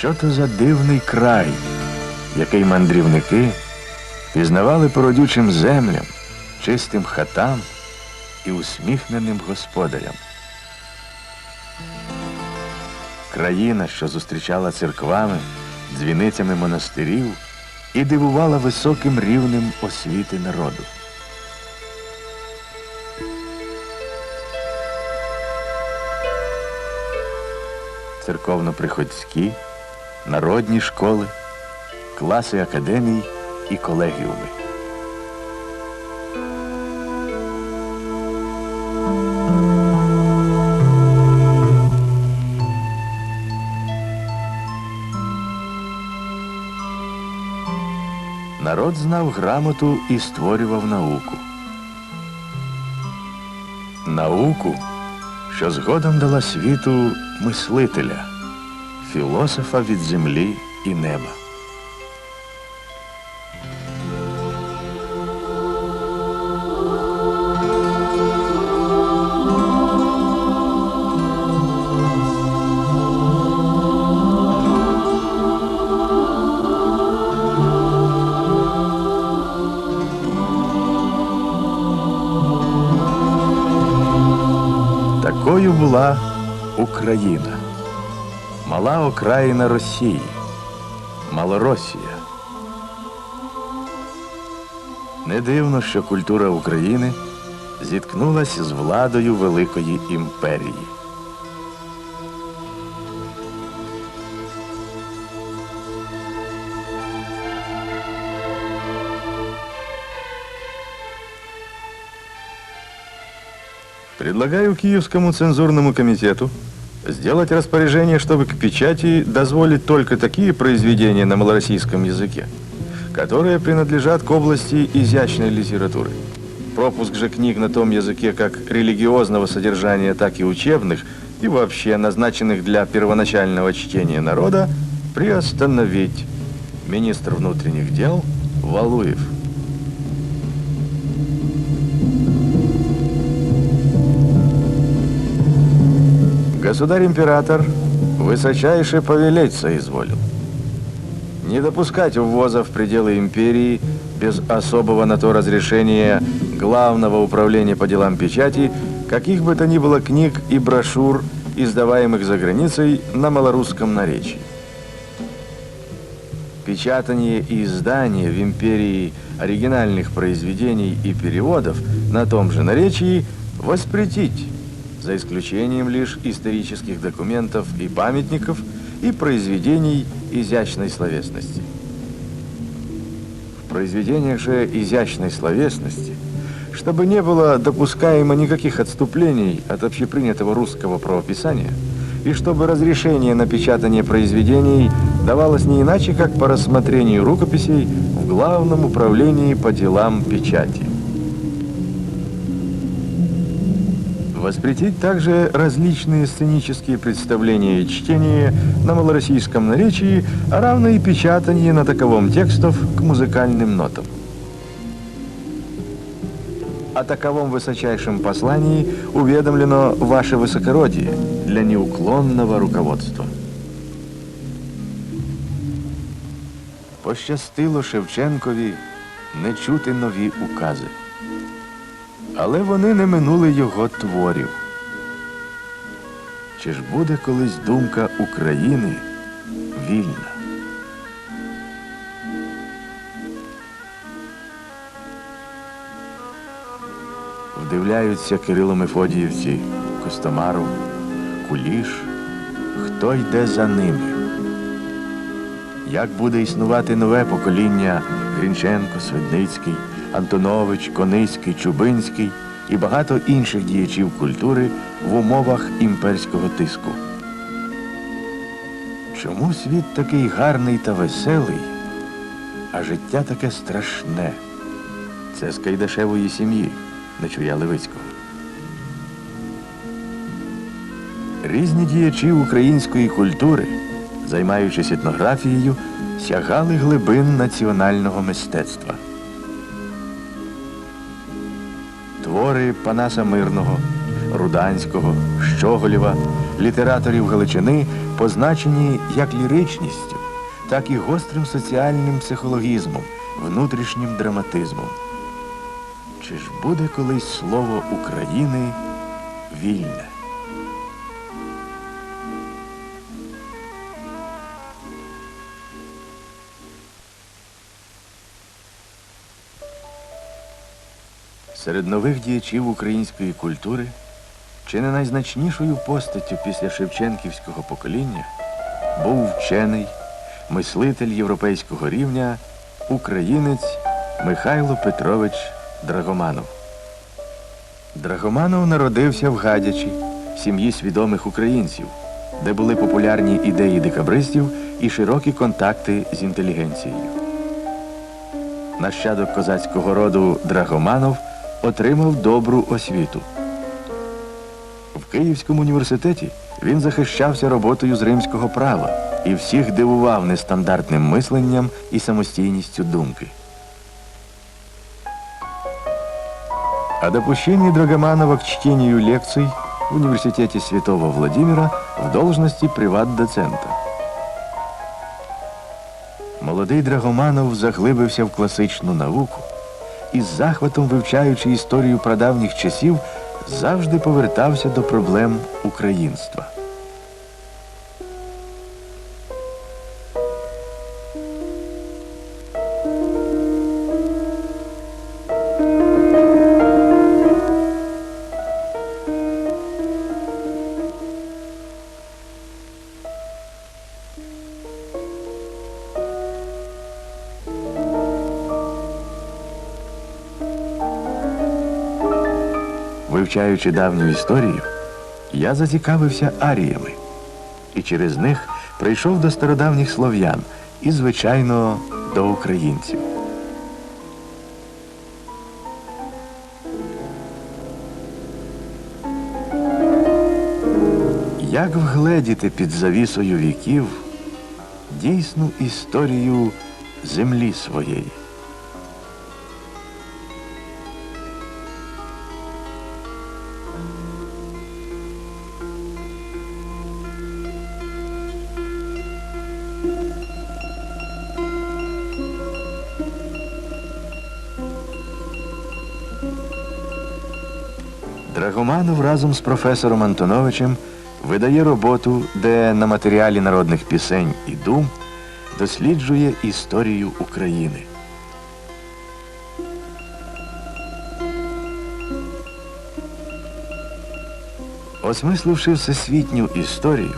Що то за дивний край, який мандрівники пізнавали по родючим землям, чистим хатам і усміхненим господарям. Країна, що зустрічала церквами, дзвіницями монастирів і дивувала високим рівнем освіти народу. Церковно-приходські, народні школи, класи академій і колегіуми. Народ знав грамоту і створював науку. Науку, що згодом дала світу мислителя, філософа від землі і неба. Такою була Україна, мала окраїна Росії, Малоросія. Не дивно, що культура України зіткнулася з владою Великої імперії. Предлагаю Киевскому цензурному комитету сделать распоряжение, чтобы к печати дозволить только такие произведения на малороссийском языке, которые принадлежат к области изящной литературы. Пропуск же книг на том языке как религиозного содержания, так и учебных и вообще назначенных для первоначального чтения народа приостановить. Министр внутренних дел Валуев. Государь-император высочайше повелеть соизволил. Не допускать ввоза в пределы империи без особого на то разрешения Главного управления по делам печати каких бы то ни было книг и брошюр, издаваемых за границей на малорусском наречии. Печатание и издание в империи оригинальных произведений и переводов на том же наречии воспретить, за исключением лишь исторических документов и памятников и произведений изящной словесности. В произведениях же изящной словесности, чтобы не было допускаемо никаких отступлений от общепринятого русского правописания, и чтобы разрешение на печатание произведений давалось не иначе, как по рассмотрению рукописей в Главном управлении по делам печати. Воспретить также различные сценические представления и чтения на малороссийском наречии, а равно и печатание на таковом текстов к музыкальным нотам. О таковом высочайшем послании уведомлено ваше высокородие для неуклонного руководства. Пощастило Шевченкові не чути нові укази. Але вони не минули його творів. Чи ж буде колись думка України вільна? Вдивляються Кирило Мефодіївці, Костомару, Куліш, хто йде за ними? Як буде існувати нове покоління Грінченко, Свидницький, Антонович, Коницький, Чубинський і багато інших діячів культури в умовах імперського тиску? Чому світ такий гарний та веселий, а життя таке страшне? Це з Кайдашевої сім'ї, Нечуя Левицького. Різні діячі української культури, займаючись етнографією, сягали глибин національного мистецтва. Панаса Мирного, Руданського, Щоголєва, літераторів Галичини позначені як ліричністю, так і гострим соціальним психологізмом, внутрішнім драматизмом. Чи ж буде колись слово України вільне? Серед нових діячів української культури чи не найзначнішою постаттю після Шевченківського покоління був вчений, мислитель європейського рівня, українець Михайло Петрович Драгоманов. Драгоманов народився в Гадячі, в сім'ї свідомих українців, де були популярні ідеї декабристів і широкі контакти з інтелігенцією. Нащадок козацького роду Драгоманов отримав добру освіту. В Київському університеті він захищався роботою з римського права і всіх дивував нестандартним мисленням і самостійністю думки. О допущении Драгоманова к чтению лекций в Университете Святого Владимира в должности приват-доцента. Молодий Драгоманов заглибився в класичну науку і з захватом вивчаючи історію прадавніх часів, завжди повертався до проблем українства. Вивчаючи давню історію, я зацікавився аріями і через них прийшов до стародавніх слов'ян і, звичайно, до українців. Як вгледіти під завісою віків дійсну історію землі своєї? Драгоманов разом з професором Антоновичем видає роботу, де на матеріалі народних пісень і дум досліджує історію України. Осмисливши всесвітню історію,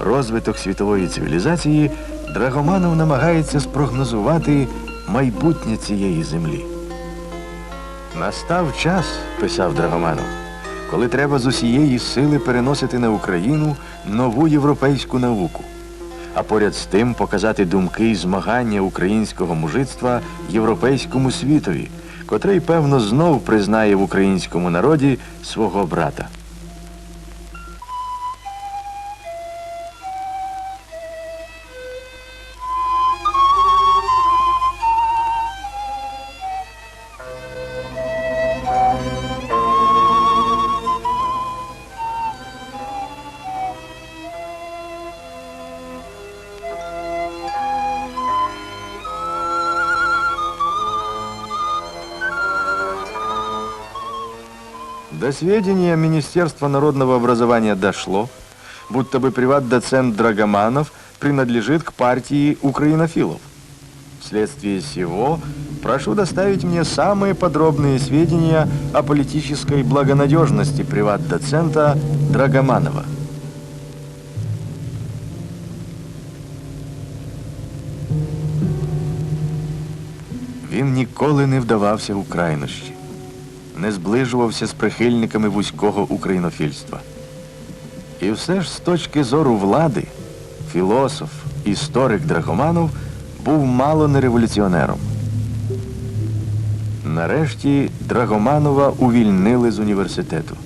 розвиток світової цивілізації, Драгоманов намагається спрогнозувати майбутнє цієї землі. Настав час, писав Драгоманов, коли треба з усієї сили переносити на Україну нову європейську науку, а поряд з тим показати думки і змагання українського мужицтва європейському світові, котрий, певно, знов признає в українському народі свого брата. До сведения Министерства народного образования дошло, будто бы приват-доцент Драгоманов принадлежит к партии украинофилов. Вследствие сего прошу доставить мне самые подробные сведения о политической благонадежности приват-доцента Драгоманова. Він ніколи не вдавався у крайнощі Не зближувався з прихильниками вузького українофільства. І все ж з точки зору влади, філософ, історик Драгоманов був мало не революціонером. Нарешті Драгоманова увільнили з університету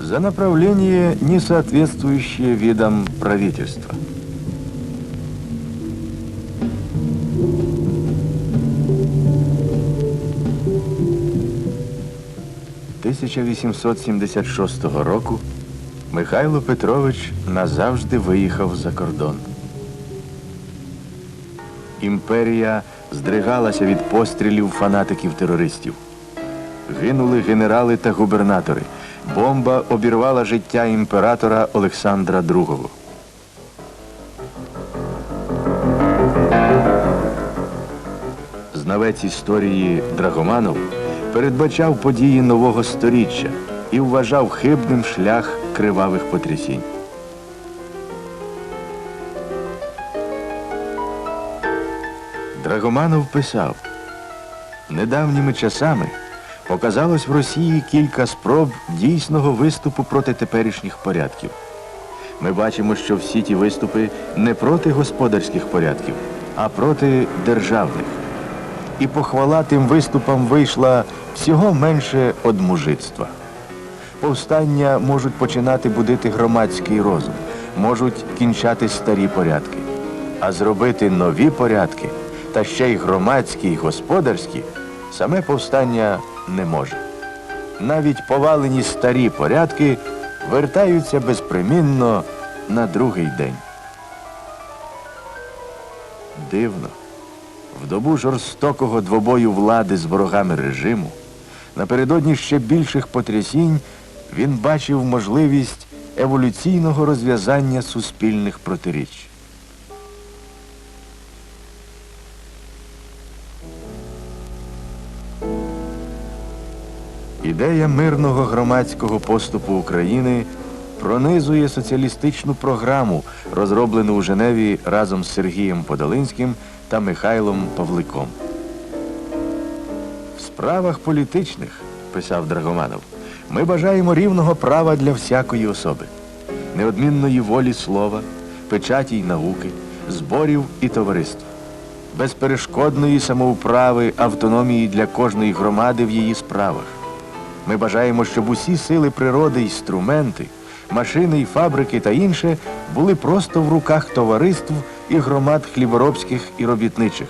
за направление, не соответствующее видам правительства. 1876 року Михайло Петрович назавжди виїхав за кордон. Імперія здригалася від пострілів фанатиків-терористів. Гинули генерали та губернатори. Бомба обірвала життя імператора Олександра II. Знавець історії Драгоманов передбачав події нового сторіччя і вважав хибним шлях кривавих потрясінь. Драгоманов писав, недавніми часами показалось в Росії кілька спроб дійсного виступу проти теперішніх порядків. Ми бачимо, що всі ті виступи не проти господарських порядків, а проти державних. І похвала тим виступам вийшла всього менше од мужицтва. Повстання можуть починати будити громадський розум, можуть кінчати старі порядки. А зробити нові порядки, та ще й громадські й господарські, саме повстання не може. Навіть повалені старі порядки вертаються безпримінно на другий день. Дивно. В добу жорстокого двобою влади з ворогами режиму, напередодні ще більших потрясінь, він бачив можливість еволюційного розв'язання суспільних протиріч. Ідея мирного громадського поступу України пронизує соціалістичну програму, розроблену у Женеві разом з Сергієм Подолинським та Михайлом Павликом. В справах політичних, писав Драгоманов, ми бажаємо рівного права для всякої особи, неодмінної волі слова, печаті й науки, зборів і товариств, безперешкодної самоуправи, автономії для кожної громади в її справах. Ми бажаємо, щоб усі сили природи й інструменти, машини й фабрики та інше були просто в руках товариств і громад хліборобських і робітничих.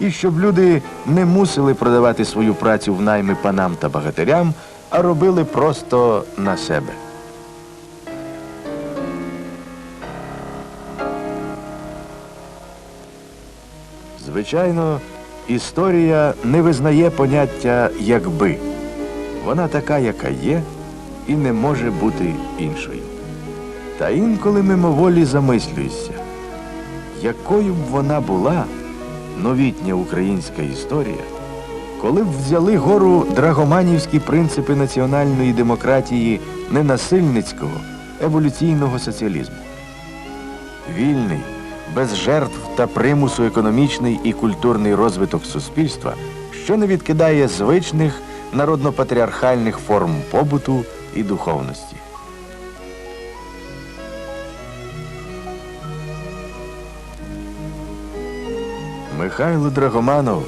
І щоб люди не мусили продавати свою працю в найми панам та багатирям, а робили просто на себе. Звичайно, історія не визнає поняття якби. Вона така, яка є, і не може бути іншою. Та інколи мимоволі замислюєшся, якою б вона була, новітня українська історія, коли б взяли гору драгоманівські принципи національної демократії ненасильницького, еволюційного соціалізму. Вільний, без жертв та примусу економічний і культурний розвиток суспільства, що не відкидає звичних народно-патріархальних форм побуту і духовності. Михайло Драгоманов,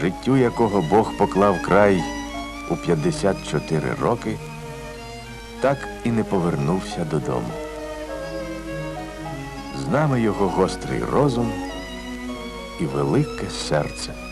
життю якого Бог поклав край у 54 роки, так і не повернувся додому. З нами його гострий розум і велике серце.